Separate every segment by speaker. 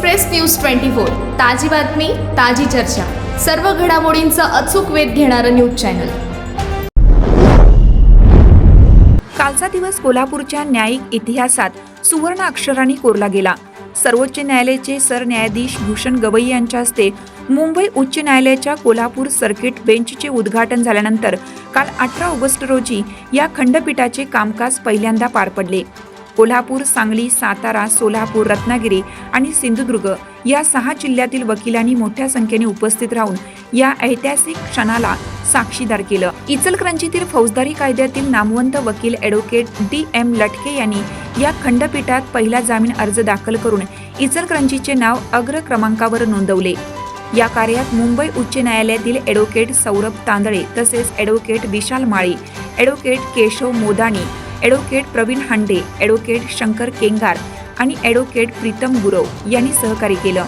Speaker 1: Express news twenty four ताजी बातमी ताजी चर्चा. सर्व घडामोडींचा अचूक वेध घेणारं न्यूज चॅनल.
Speaker 2: कालचा दिवस कोल्हापूरच्या न्यायिक इतिहासात सुवर्ण अक्षरांनी कोरला गेला. सर्वोच्च न्यायालयाचे सरन्यायाधीश भूषण गवई यांच्या हस्ते मुंबई उच्च न्यायालयाच्या कोल्हापूर सर्किट बेंचचे उद्घाटन झाल्यानंतर काल अठरा ऑगस्ट रोजी या खंडपीठाचे कामकाज पहिल्यांदा पार पडले. कोल्हापूर सांगली सातारा सोलापूर रत्नागिरी आणि सिंधुदुर्ग या सहा जिल्ह्यातील वकिलांनी मोठ्या संख्येने उपस्थित राहून या ऐतिहासिक क्षणाला साक्षीदार केलं. इचलकरंजीतील फौजदारी कायद्यातील नामवंत वकील ॲडव्होकेट डी एम लटके यांनी या खंडपीठात पहिला जामीन अर्ज दाखल करून इचलकरंजीचे नाव अग्र क्रमांकावर नोंदवले. या कार्यात मुंबई उच्च न्यायालयातील ॲडव्होकेट सौरभ तांदळे तसेच advocate Vishal Mali advocate Keshav Modani advocate Pravin Hande advocate Shankar Kengar आणि ॲडव्होकेट प्रीतम गुरव यांनी सहकार्य केलं.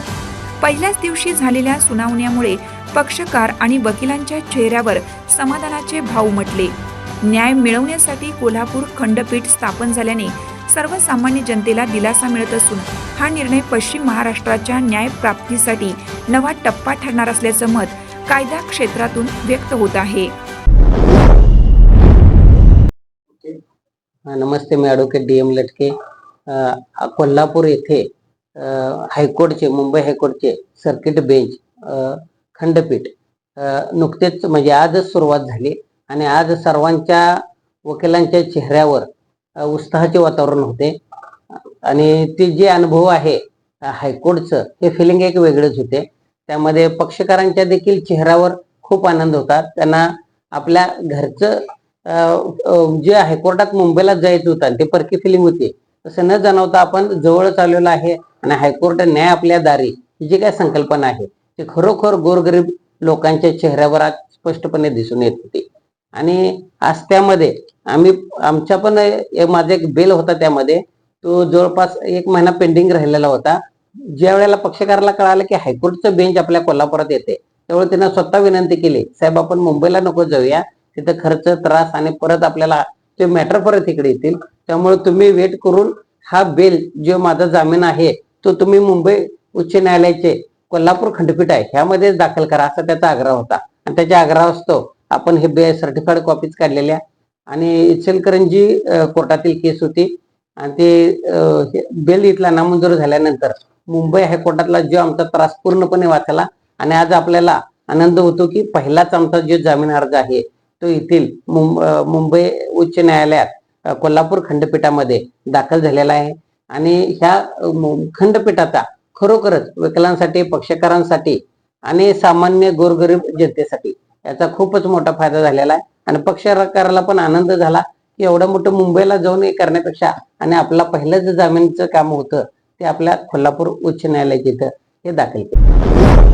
Speaker 2: पहिल्याच दिवशी झालेल्या सुनावण्यामुळे पक्षकार आणि वकिलांच्या चेहऱ्यावर समाधानाचे भाव उमटले. न्याय मिळवण्यासाठी कोल्हापूर खंडपीठ स्थापन झाल्याने सर्वसामान्य जनतेला दिलासा मिळत असून हा निर्णय पश्चिम महाराष्ट्राच्या न्यायप्राप्तीसाठी नवा टप्पा ठरणार असल्याचं मत कायदा क्षेत्रातून व्यक्त होत आहे.
Speaker 3: नमस्ते मी advocate D M Latke. Kolhapur येथे हायकोर्टचे मुंबई हायकोर्टचे सर्किट बेंच खंडपीठ नुकतेच म्हणजे आजच सुरुवात झाली आणि आज सर्वांच्या वकिलांच्या चेहऱ्यावर उत्साहाचे वातावरण होते. आणि ते जे अनुभव आहे हायकोर्टचं ते फिलिंग एक वेगळेच होते. त्यामध्ये पक्षकारांच्या देखील चेहऱ्यावर खूप आनंद होता. त्यांना आपल्या घरचं जे आहे जे हायकोर्टात मुंबईला जायचं होतं ते परकी फिलिंग होती. तसं न जाणवता आपण जवळच आलेलो आहे आणि हायकोर्ट न्याय आपल्या दारी ही जी काय संकल्पना आहे ती खरोखर गोरगरीब लोकांच्या चेहऱ्यावर आज स्पष्टपणे दिसून येत होती. आणि आज त्यामध्ये आम्ही आमच्या पण माझा एक बेल होता त्यामध्ये तो जवळपास एक महिना पेंडिंग राहिलेला होता. ज्या वेळेला पक्षकाराला कळालं की हायकोर्टचं बेंच आपल्या कोल्हापुरात येते त्यावेळी त्यांना स्वतः विनंती केली साहेब आपण मुंबईला नको जाऊया तिथं खर्च त्रास आणि परत आपल्याला ते मॅटर परत इकडे येतील. त्यामुळे तुम्ही वेट करून हा बेल जो माझा जामीन आहे तो तुम्ही मुंबई उच्च न्यायालयाचे कोल्हापूर खंडपीठ आहे ह्यामध्ये दाखल करा असा त्याचा आग्रह होता. आणि त्याच्या असतो आपण हे बे सर्टिफाईड कॉपीज काढलेल्या. आणि इचलकरंजी कोर्टातील केस होती. आणि ते बेल इथला नामंजूर झाल्यानंतर मुंबई हायकोर्टातला जो आमचा त्रास पूर्णपणे वाचला. आणि आज आपल्याला आनंद होतो की पहिलाच आमचा जो जामीन अर्ज आहे तो येथील मुंबई उच्च न्यायालयात कोल्हापूर खंडपीठामध्ये दाखल झालेला आहे. आणि ह्या खंडपीठाचा खरोखरच वकिलांसाठी पक्षकारांसाठी आणि सामान्य गोरगरीब जनतेसाठी याचा खूपच मोठा फायदा झालेला आहे. आणि पक्षकाराला पण आनंद झाला की एवढं मोठं मुंबईला जाऊन हे करण्यापेक्षा आणि आपला पहिलं जे जामीनचं काम होतं ते आपल्या कोल्हापूर उच्च न्यायालयाच्या इथं हे दाखल केलं.